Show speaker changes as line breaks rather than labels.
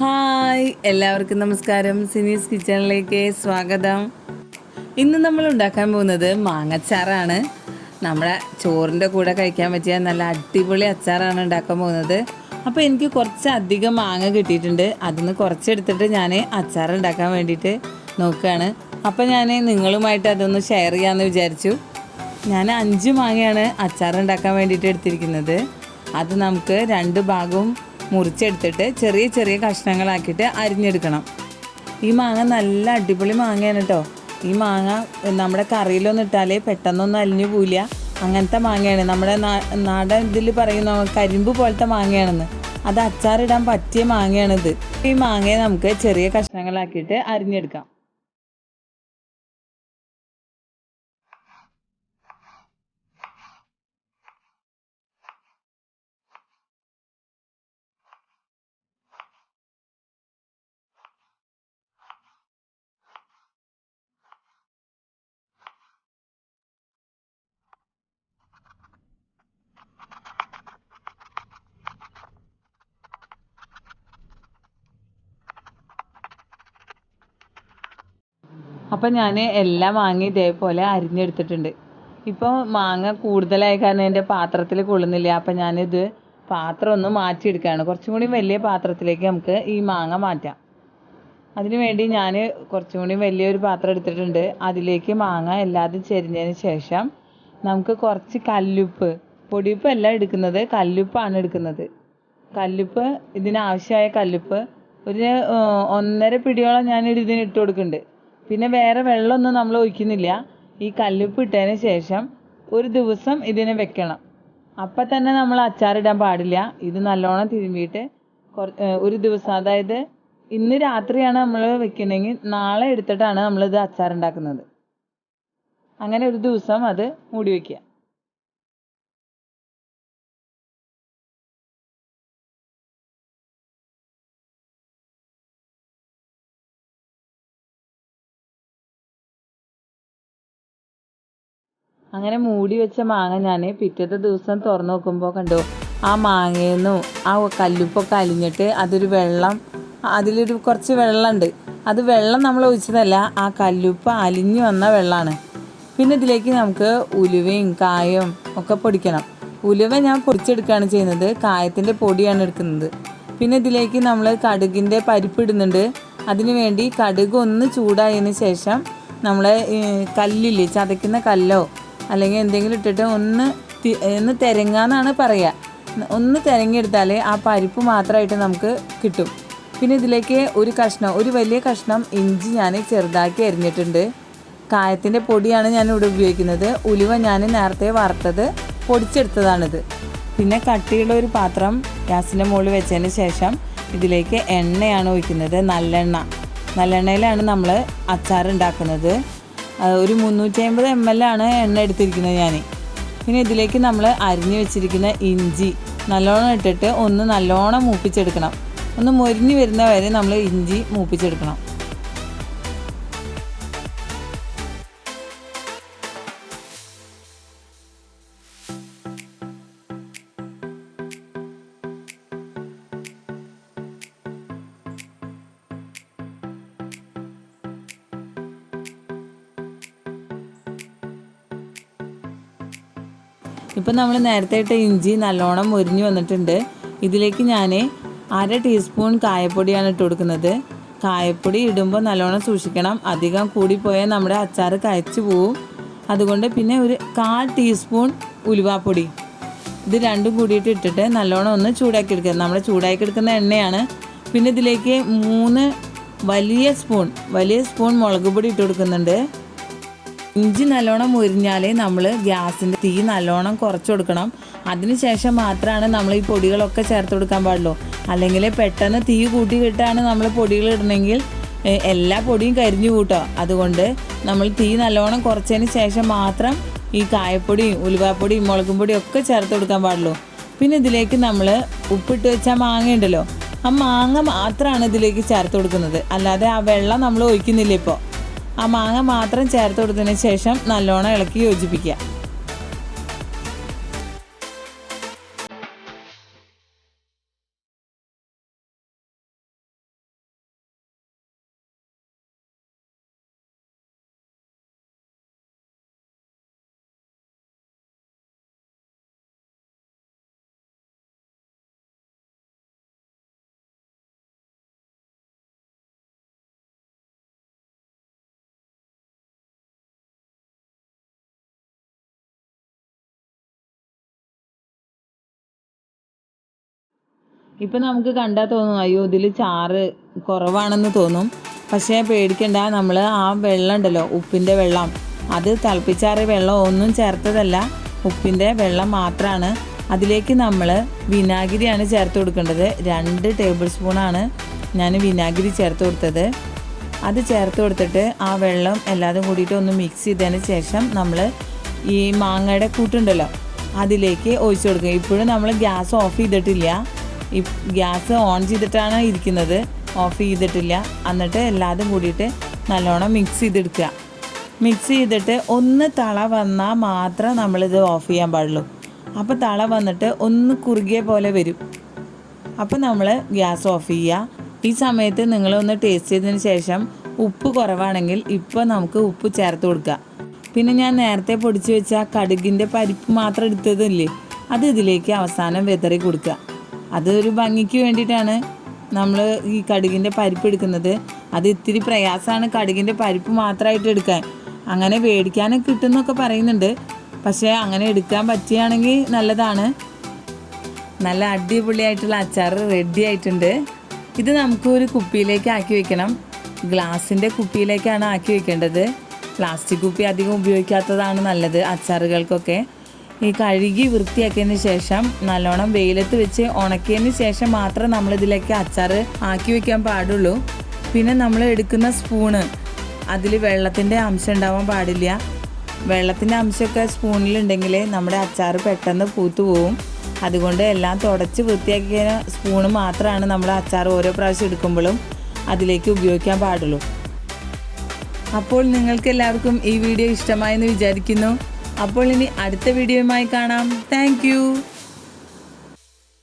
Hi എല്ലാവർക്കും നമസ്കാരം. സിനീസ് കിച്ചണിലേക്ക് സ്വാഗതം. ഇന്ന് നമ്മൾ ഉണ്ടാക്കാൻ പോകുന്നത് മാങ്ങച്ചാറാണ്. നമ്മുടെ ചോറിന്റെ കൂടെ കഴിക്കാൻ പറ്റിയ നല്ല അടിപൊളി അച്ചാറാണ് ഉണ്ടാക്കാൻ പോകുന്നത്. അപ്പോൾ എനിക്ക് കുറച്ച് അധികം മാങ്ങ കിട്ടിയിട്ടുണ്ട്. അതിന്ന് കുറച്ചെടുത്തിട്ട് ഞാൻ അച്ചാർ ഉണ്ടാക്കാൻ വേണ്ടിയിട്ട് നോക്കുകയാണ്. അപ്പോൾ ഞാൻ നിങ്ങളുമായിട്ട് അതൊന്ന് ഷെയർ ചെയ്യാമെന്ന് വിചാരിച്ചു. ഞാൻ അഞ്ച് മാങ്ങയാണ് അച്ചാർ ഉണ്ടാക്കാൻ വേണ്ടിയിട്ട് എടുത്തിരിക്കുന്നത്. അത് നമുക്ക് രണ്ട് ഭാഗവും മുറിച്ചെടുത്തിട്ട് ചെറിയ ചെറിയ കഷ്ണങ്ങളാക്കിയിട്ട് അരിഞ്ഞെടുക്കണം. ഈ മാങ്ങ നല്ല അടിപൊളി മാങ്ങയാണ് കേട്ടോ ഈ മാങ്ങ നമ്മുടെ കറിയിലൊന്നും ഇട്ടാലേ പെട്ടെന്നൊന്നും അലിഞ്ഞു പോവില്ല. അങ്ങനത്തെ മാങ്ങയാണ്. നമ്മുടെ നാടൻ ഇതിൽ പറയുന്ന കരിമ്പ് പോലത്തെ മാങ്ങയാണെന്ന്. അത് അച്ചാറിടാൻ പറ്റിയ മാങ്ങയാണിത്. ഈ മാങ്ങയെ നമുക്ക് ചെറിയ കഷ്ണങ്ങളാക്കിയിട്ട് അരിഞ്ഞെടുക്കാം. അപ്പം ഞാൻ എല്ലാം മാങ്ങ ഇതേപോലെ അരിഞ്ഞെടുത്തിട്ടുണ്ട്. ഇപ്പോൾ മാങ്ങ കൂടുതലായ കാരണം എന്റെ പാത്രത്തിൽ കൊള്ളുന്നില്ല. അപ്പം ഞാനിത് പാത്രം ഒന്ന് മാറ്റിയെടുക്കുകയാണ്. കുറച്ചും കൂടി വലിയ പാത്രത്തിലേക്ക് നമുക്ക് ഈ മാങ്ങ മാറ്റാം. അതിനു വേണ്ടി ഞാൻ കുറച്ചും കൂടി വലിയൊരു പാത്രം എടുത്തിട്ടുണ്ട്. അതിലേക്ക് മാങ്ങ എല്ലാതും ചെരിഞ്ഞതിന് ശേഷം നമുക്ക് കുറച്ച് കല്ലുപ്പ്. പൊടിയുപ്പ് അല്ല എടുക്കുന്നത് കല്ലുപ്പാണ് എടുക്കുന്നത്. കല്ലുപ്പ് ഇതിനാവശ്യമായ കല്ലുപ്പ്. ഒരു ഒന്നര പിടിയോളം ഞാൻ ഇതിന് ഇട്ട് കൊടുക്കുന്നുണ്ട്. പിന്നെ വേറെ വെള്ളമൊന്നും നമ്മൾ ഒഴിക്കുന്നില്ല. ഈ കല്ലുപ്പ് ഇട്ടതിന് ശേഷം ഒരു ദിവസം ഇതിനെ വെക്കണം. അപ്പം തന്നെ നമ്മൾ അച്ചാറിടാൻ പാടില്ല. ഇത് നല്ലോണം തിരുമ്മിയിട്ട് ഒരു ദിവസം. അതായത് ഇന്ന് രാത്രിയാണ് നമ്മൾ വെക്കുന്നതെങ്കിൽ നാളെ എടുത്തിട്ടാണ് നമ്മളിത് അച്ചാറുണ്ടാക്കുന്നത്. അങ്ങനെ ഒരു ദിവസം അത് മൂടി വയ്ക്കുക അങ്ങനെ മൂടി വെച്ച മാങ്ങ ഞാൻ പിറ്റത്തെ ദിവസം തുറന്നു നോക്കുമ്പോൾ കണ്ടു ആ മാങ്ങയിൽ ആ കല്ലുപ്പൊക്കെ അലിഞ്ഞിട്ട് അതൊരു വെള്ളം അതിലൊരു കുറച്ച് വെള്ളമുണ്ട് അത് വെള്ളം നമ്മൾ ഒഴിച്ചതല്ല ആ കല്ലുപ്പ് അലിഞ്ഞു വന്ന വെള്ളമാണ് പിന്നെ ഇതിലേക്ക് നമുക്ക് ഉലുവയും കായവും ഒക്കെ പൊടിക്കണം. ഉലുവ ഞാൻ പൊടിച്ചെടുക്കുകയാണ് ചെയ്യുന്നത് കായത്തിന്റെ പൊടിയാണ് എടുക്കുന്നത്. പിന്നെ ഇതിലേക്ക് നമ്മൾ കടുകിന്റെ പരിപ്പ് ഇടുന്നുണ്ട്. അതിനു വേണ്ടി കടുക് ഒന്ന് ചൂടായതിന് ശേഷം നമ്മൾ കല്ലില്ലേ ചതയ്ക്കുന്ന കല്ലോ അല്ലെങ്കിൽ എന്തെങ്കിലും ഇട്ടിട്ട് ഒന്ന് ഒന്ന് തിരങ്ങാന്നാണ് പറയുക ഒന്ന് തിരങ്ങിയെടുത്താൽ ആ പരിപ്പ് മാത്രമായിട്ട് നമുക്ക് കിട്ടും. പിന്നെ ഇതിലേക്ക് ഒരു കഷ്ണം ഒരു വലിയ കഷ്ണം ഇഞ്ചി ഞാൻ ചെറുതാക്കി അരിഞ്ഞിട്ടുണ്ട്. കായത്തിന്റെ പൊടിയാണ് ഞാൻ ഇവിടെ ഉപയോഗിക്കുന്നത്. ഉലുവ ഞാൻ നേരത്തെ വറുത്തത് പൊടിച്ചെടുത്തതാണിത്. പിന്നെ കട്ടിയുള്ള ഒരു പാത്രം ഗ്യാസിന്റെ മുകളിൽ വെച്ചതിന് ശേഷം ഇതിലേക്ക് എണ്ണയാണ് ഒഴിക്കുന്നത്. നല്ലെണ്ണ. നല്ലെണ്ണയിലാണ് നമ്മൾ അച്ചാർ ഉണ്ടാക്കുന്നത് ഒരു മുന്നൂറ്റി അമ്പത് എം എൽ ആണ് എണ്ണ എടുത്തിരിക്കുന്നത് ഞാൻ പിന്നെ ഇതിലേക്ക് നമ്മൾ അരിഞ്ഞു വെച്ചിരിക്കുന്ന ഇഞ്ചി നല്ലോണം ഇട്ടിട്ട് ഒന്ന് നല്ലോണം മൂപ്പിച്ചെടുക്കണം. ഒന്ന് മൊരിഞ്ഞ് വരുന്ന വരെ നമ്മൾ ഇഞ്ചി മൂപ്പിച്ചെടുക്കണം. ഇപ്പം നമ്മൾ നേരത്തെ ഇട്ട ഇഞ്ചി നല്ലോണം മുരിഞ്ഞു വന്നിട്ടുണ്ട്. ഇതിലേക്ക് ഞാൻ അര ടീസ്പൂൺ കായപ്പൊടിയാണ് ഇട്ട് കൊടുക്കുന്നത്. കായപ്പൊടി ഇടുമ്പോൾ നല്ലോണം സൂക്ഷിക്കണം. അധികം കൂടിപ്പോയാൽ നമ്മുടെ അച്ചാർ കയച്ചു പോവും. അതുകൊണ്ട് പിന്നെ ഒരു കാൽ ടീസ്പൂൺ ഉലുവാപ്പൊടി. ഇത് രണ്ടും കൂടിയിട്ട് ഇട്ടിട്ട് നല്ലോണം ഒന്ന് ചൂടാക്കി എടുക്കുക. നമ്മൾ ചൂടാക്കി എടുക്കുന്ന എണ്ണയാണ്. പിന്നെ ഇതിലേക്ക് മൂന്ന് വലിയ സ്പൂൺ വലിയ സ്പൂൺ മുളക് പൊടി ഇട്ട് കൊടുക്കുന്നുണ്ട്. ഇഞ്ചി നല്ലോണം മുരിഞ്ഞാലേ നമ്മൾ ഗ്യാസിന്റെ തീ നല്ലോണം കുറച്ച് കൊടുക്കണം. അതിനുശേഷം മാത്രമാണ് നമ്മൾ ഈ പൊടികളൊക്കെ ചേർത്ത് കൊടുക്കാൻ പാടുള്ളൂ. അല്ലെങ്കിൽ പെട്ടെന്ന് തീ കൂട്ടി കിട്ടാണ് നമ്മൾ പൊടികൾ ഇടണമെങ്കിൽ എല്ലാ പൊടിയും കരിഞ്ഞു കൂട്ടോ. അതുകൊണ്ട് നമ്മൾ തീ നല്ലോണം കുറച്ചതിന് ശേഷം മാത്രം ഈ കായപ്പൊടിയും ഉലുവാപ്പൊടിയും മുളകും പൊടിയും ഒക്കെ ചേർത്ത് കൊടുക്കാൻ പാടുള്ളൂ. പിന്നെ ഇതിലേക്ക് നമ്മൾ ഉപ്പിട്ട് വെച്ച മാങ്ങ ഉണ്ടല്ലോ ആ മാങ്ങ മാത്രമാണ് ഇതിലേക്ക് ചേർത്ത് കൊടുക്കുന്നത്. അല്ലാതെ ആ വെള്ളം നമ്മൾ ഒഴിക്കുന്നില്ല ഇപ്പോൾ ആ മാങ്ങ മാത്രം ചേർത്ത് കൊടുത്തതിന് ശേഷം നല്ലോണം ഇളക്കി യോജിപ്പിക്കുക. ഇപ്പം നമുക്ക് കണ്ടാൽ തോന്നും അയ്യോ ഇതിൽ ചാറ് കുറവാണെന്ന് തോന്നും. പക്ഷേ പേടിക്കണ്ട നമ്മൾ ആ വെള്ളം ഉണ്ടല്ലോ ഉപ്പിന്റെ വെള്ളം. അത് തിളപ്പിച്ചാറിയ വെള്ളം ഒന്നും ചേർത്തതല്ല ഉപ്പിന്റെ വെള്ളം മാത്രമാണ് അതിലേക്ക് നമ്മൾ വിനാഗിരിയാണ് ചേർത്ത് കൊടുക്കേണ്ടത്. രണ്ട് ടേബിൾ സ്പൂണാണ് ഞാൻ വിനാഗിരി ചേർത്ത് കൊടുത്തത്. അത് ചേർത്ത് കൊടുത്തിട്ട് ആ വെള്ളം എല്ലാതും കൂടിയിട്ട് ഒന്ന് മിക്സ് ചെയ്തതിന് ശേഷം നമ്മൾ ഈ മാങ്ങയുടെ കൂട്ടുണ്ടല്ലോ അതിലേക്ക് ഒഴിച്ചു കൊടുക്കുക ഇപ്പോഴും നമ്മൾ ഗ്യാസ് ഓഫ് ചെയ്തിട്ടില്ല. ഈ ഗ്യാസ് ഓൺ ചെയ്തിട്ടാണ് ഇരിക്കുന്നത്. ഓഫ് ചെയ്തിട്ടില്ല. എന്നിട്ട് എല്ലാതും കൂടിയിട്ട് നല്ലോണം മിക്സ് ചെയ്തെടുക്കുക. മിക്സ് ചെയ്തിട്ട് ഒന്ന് തള വന്നാൽ മാത്രം നമ്മളിത് ഓഫ് ചെയ്യാൻ പാടുള്ളൂ. അപ്പോൾ തള വന്നിട്ട് ഒന്ന് കുറുകിയ പോലെ വരും. അപ്പോൾ നമ്മൾ ഗ്യാസ് ഓഫ് ചെയ്യുക. ഈ സമയത്ത് നിങ്ങളൊന്ന് ടേസ്റ്റ് ചെയ്തതിന് ശേഷം ഉപ്പ് കുറവാണെങ്കിൽ ഇപ്പോൾ നമുക്ക് ഉപ്പ് ചേർത്ത് കൊടുക്കുക. പിന്നെ ഞാൻ നേരത്തെ പൊടിച്ച് വെച്ച കടുകിന്റെ പരിപ്പ് മാത്രം എടുത്തതില്ലേ? അത് ഇതിലേക്ക് അവസാനം വിതറി കൊടുക്കുക. അത് ഒരു ഭംഗിക്ക് വേണ്ടിയിട്ടാണ് നമ്മൾ ഈ കടുകിന്റെ പരിപ്പ് എടുക്കുന്നത്. അത് ഇത്തിരി പ്രയാസമാണ് കടുകിന്റെ പരിപ്പ് മാത്രമായിട്ട് എടുക്കാൻ. അങ്ങനെ മേടിക്കാനൊക്കെ കിട്ടുമെന്നൊക്കെ പറയുന്നുണ്ട്. പക്ഷേ അങ്ങനെ എടുക്കാൻ പറ്റുകയാണെങ്കിൽ നല്ലതാണ്. നല്ല അടിപൊളിയായിട്ടുള്ള അച്ചാർ റെഡി ആയിട്ടുണ്ട്. ഇത് നമുക്ക് ഒരു കുപ്പിയിലേക്ക് ആക്കി വെക്കണം. ഗ്ലാസിന്റെ കുപ്പിയിലേക്കാണ് ആക്കി വെക്കേണ്ടത്. പ്ലാസ്റ്റിക് കുപ്പി അധികം ഉപയോഗിക്കാത്തതാണ് നല്ലത് അച്ചാറുകൾക്കൊക്കെ. ഈ കഴുകി വൃത്തിയാക്കിയതിന് ശേഷം നല്ലോണം വെയിലത്ത് വെച്ച് ഉണക്കിയതിന് ശേഷം മാത്രം നമ്മളിതിലേക്ക് അച്ചാർ ആക്കി വെക്കാൻ പാടുള്ളൂ. പിന്നെ നമ്മൾ എടുക്കുന്ന സ്പൂണ് അതിൽ വെള്ളത്തിന്റെ അംശം ഉണ്ടാവാൻ പാടില്ല. വെള്ളത്തിന്റെ അംശമൊക്കെ സ്പൂണിലുണ്ടെങ്കിൽ നമ്മുടെ അച്ചാർ പെട്ടെന്ന് പൂത്തു പോവും. അതുകൊണ്ട് എല്ലാം തുടച്ച് വൃത്തിയാക്കിയ സ്പൂണ് മാത്രമാണ് നമ്മൾ അച്ചാർ ഓരോ പ്രാവശ്യം എടുക്കുമ്പോഴും അതിലേക്ക് ഉപയോഗിക്കാൻ പാടുള്ളൂ. അപ്പോൾ നിങ്ങൾക്ക് എല്ലാവർക്കും ഈ വീഡിയോ ഇഷ്ടമായെന്ന് വിചാരിക്കുന്നു. അപ്പോൾ ഇനി അടുത്ത വീഡിയോയുമായി കാണാം. താങ്ക്